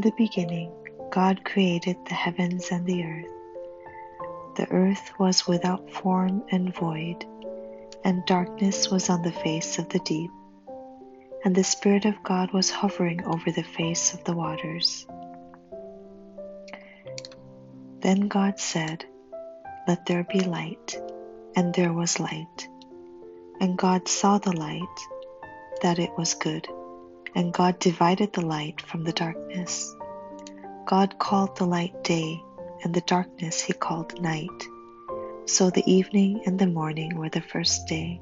In the beginning, God created the heavens and the earth. The earth was without form and void, and darkness was on the face of the deep, and the Spirit of God was hovering over the face of the waters. Then God said, Let there be light, and there was light. And God saw the light, that it was good, and God divided the light from the darkness. God called the light day, and the darkness he called night. So the evening and the morning were the first day.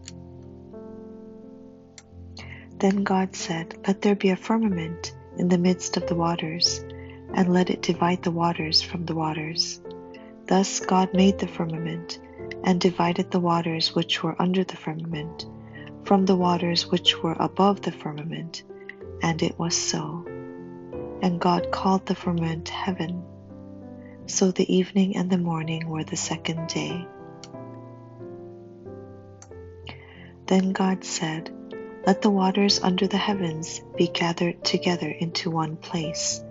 Then God said, Let there be a firmament in the midst of the waters and let it divide the waters from the waters. Thus God made the firmament, and divided the waters which were under the firmament from the waters which were above the firmament, and it was so. And God called the firmament heaven. So the evening and the morning were the second day. Then God said, Let the waters under the heavens be gathered together into one place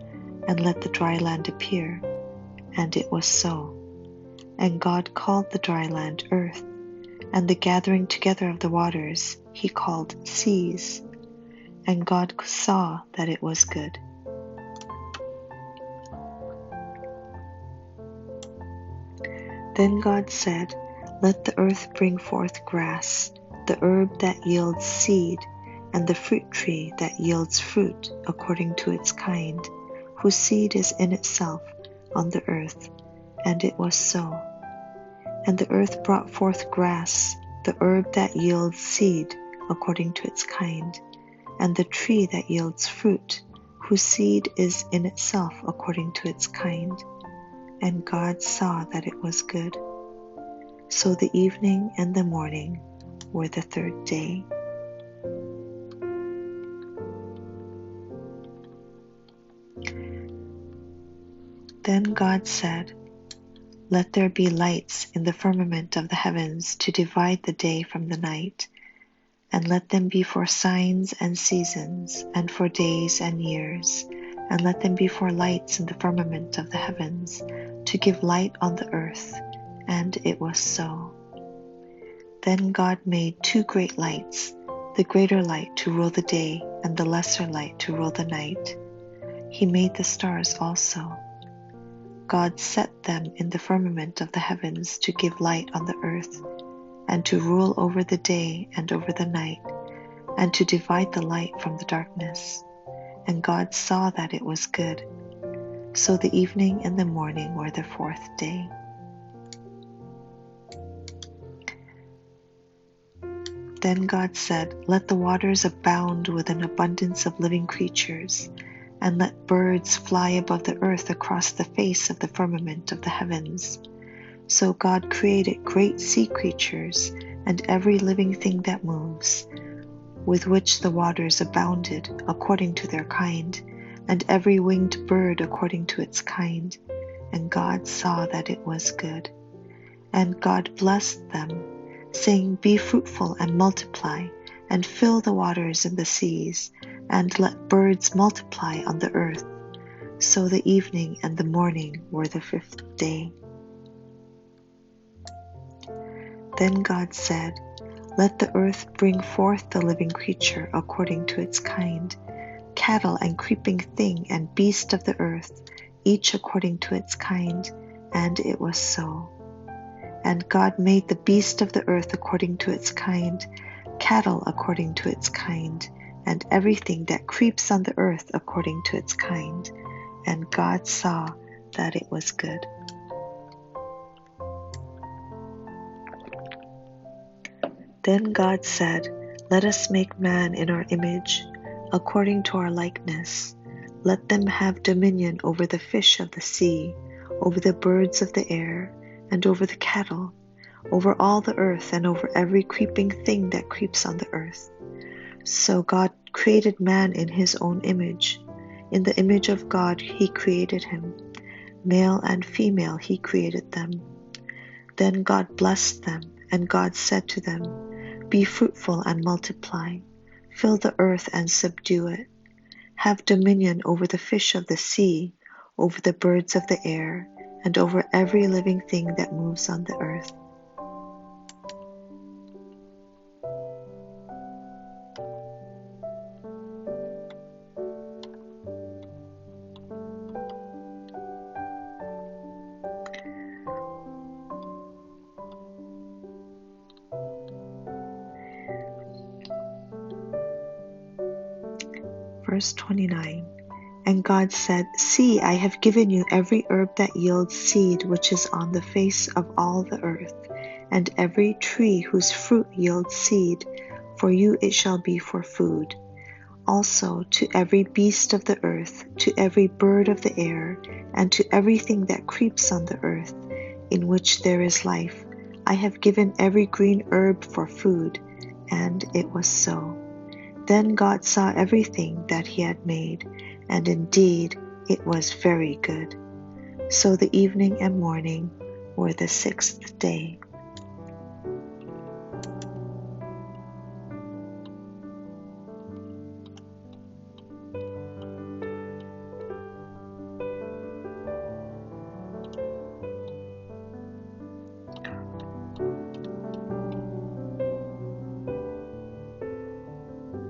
and let the dry land appear. And it was so. And God called the dry land earth, and the gathering together of the waters he called seas. And God saw that it was good. Then God said, Let the earth bring forth grass, the herb that yields seed, and the fruit tree that yields fruit according to its kind whose seed is in itself on the earth. And it was so. And the earth brought forth grass, the herb that yields seed according to its kind, and the tree that yields fruit, whose seed is in itself according to its kind. And God saw that it was good. So the evening and the morning were the third day. Then God said, Let there be lights in the firmament of the heavens to divide the day from the night, and let them be for signs and seasons, and for days and years, and let them be for lights in the firmament of the heavens, to give light on the earth. And it was so. Then God made two great lights, the greater light to rule the day, and the lesser light to rule the night. He made the stars also. God set them in the firmament of the heavens to give light on the earth, and to rule over the day and over the night, and to divide the light from the darkness. And God saw that it was good. So the evening and the morning were the fourth day. Then God said, Let the waters abound with an abundance of living creatures and let birds fly above the earth across the face of the firmament of the heavens. So God created great sea creatures and every living thing that moves, with which the waters abounded according to their kind, and every winged bird according to its kind. And God saw that it was good. And God blessed them, saying, Be fruitful and multiply, and fill the waters in the seas and let birds multiply on the earth. So the evening and the morning were the fifth day. Then God said, Let the earth bring forth the living creature according to its kind, cattle and creeping thing and beast of the earth, each according to its kind. And it was so. And God made the beast of the earth according to its kind, cattle according to its kind and everything that creeps on the earth according to its kind. And God saw that it was good. Then God said, Let us make man in our image, according to our likeness. Let them have dominion over the fish of the sea, over the birds of the air, and over the cattle, over all the earth, and over every creeping thing that creeps on the earth. So God created man in his own image. In the image of God, he created him. Male and female, he created them. Then God blessed them, and God said to them, Be fruitful and multiply, fill the earth and subdue it, have dominion over the fish of the sea, over the birds of the air, and over every living thing that moves on the earth. Verse 29 And God said, See, I have given you every herb that yields seed which is on the face of all the earth, and every tree whose fruit yields seed, for you it shall be for food. Also to every beast of the earth, to every bird of the air, and to everything that creeps on the earth, in which there is life, I have given every green herb for food. And it was so. Then God saw everything that he had made, and indeed it was very good. So the evening and morning were the sixth day.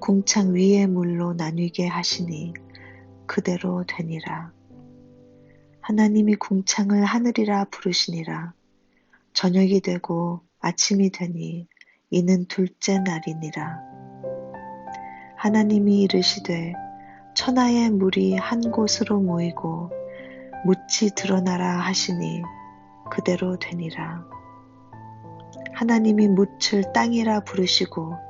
궁창 위의 물로 나뉘게 하시니 그대로 되니라. 하나님이 궁창을 하늘이라 부르시니라. 저녁이 되고 아침이 되니 이는 둘째 날이니라. 하나님이 이르시되 천하의 물이 한 곳으로 모이고 묻이 드러나라 하시니 그대로 되니라. 하나님이 묻을 땅이라 부르시고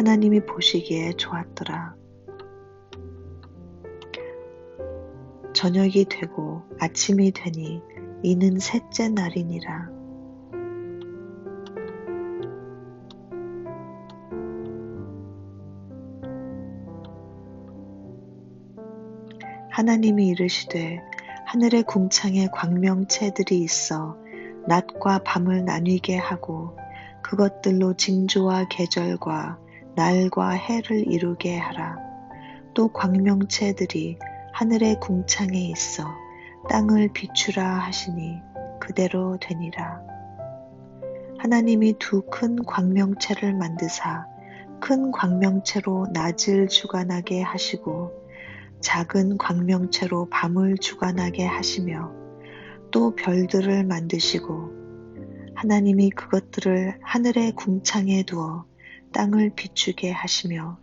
하나님이 보시기에 좋았더라. 저녁이 되고 아침이 되니 이는 셋째 날이니라. 하나님이 이르시되 하늘의 궁창에 광명체들이 있어 낮과 밤을 나뉘게 하고 그것들로 징조와 계절과 날과 해를 이루게 하라. 또 광명체들이 하늘의 궁창에 있어 땅을 비추라 하시니 그대로 되니라. 하나님이 두 큰 광명체를 만드사 큰 광명체로 낮을 주관하게 하시고 작은 광명체로 밤을 주관하게 하시며 또 별들을 만드시고 하나님이 그것들을 하늘의 궁창에 두어 땅을 비추게 하시며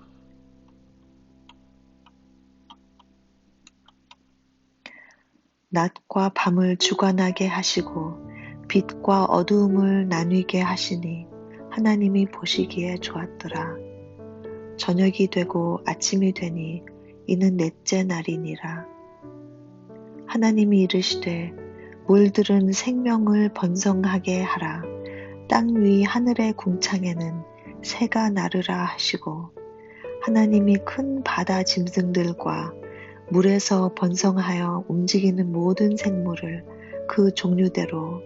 낮과 밤을 주관하게 하시고 빛과 어두움을 나뉘게 하시니 하나님이 보시기에 좋았더라. 저녁이 되고 아침이 되니 이는 넷째 날이니라. 하나님이 이르시되 물들은 생명을 번성하게 하라. 땅 위 하늘의 궁창에는 새가 나르라 하시고 하나님이 큰 바다 짐승들과 물에서 번성하여 움직이는 모든 생물을 그 종류대로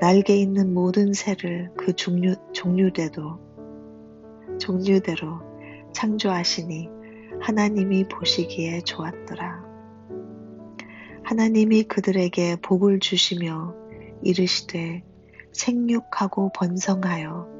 날개 있는 모든 새를 그 종류, 종류대로 종류대로 창조하시니 하나님이 보시기에 좋았더라. 하나님이 그들에게 복을 주시며 이르시되 생육하고 번성하여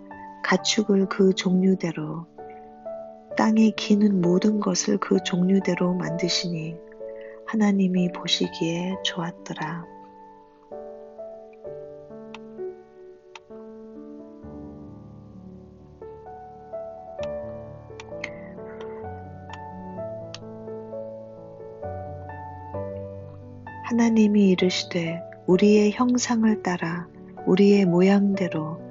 가축을 그 종류대로 땅에 기는 모든 것을 그 종류대로 만드시니 하나님이 보시기에 좋았더라. 하나님이 이르시되 우리의 형상을 따라 우리의 모양대로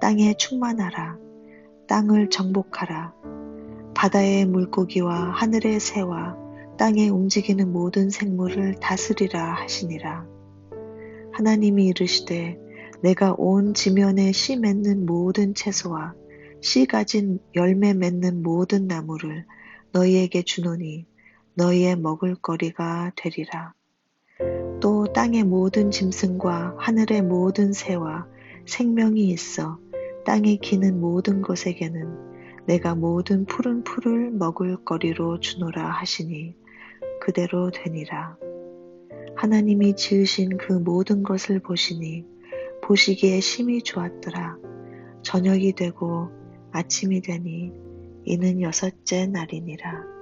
땅에 충만하라. 땅을 정복하라. 바다의 물고기와 하늘의 새와 땅에 움직이는 모든 생물을 다스리라 하시니라. 하나님이 이르시되 내가 온 지면에 씨 맺는 모든 채소와 씨 가진 열매 맺는 모든 나무를 너희에게 주노니 너희의 먹을 거리가 되리라. 또 땅의 모든 짐승과 하늘의 모든 새와 생명이 있어 땅에 기는 모든 것에게는 내가 모든 푸른 풀을 먹을 거리로 주노라 하시니 그대로 되니라. 하나님이 지으신 그 모든 것을 보시니 보시기에 심히 좋았더라. 저녁이 되고 아침이 되니 이는 여섯째 날이니라.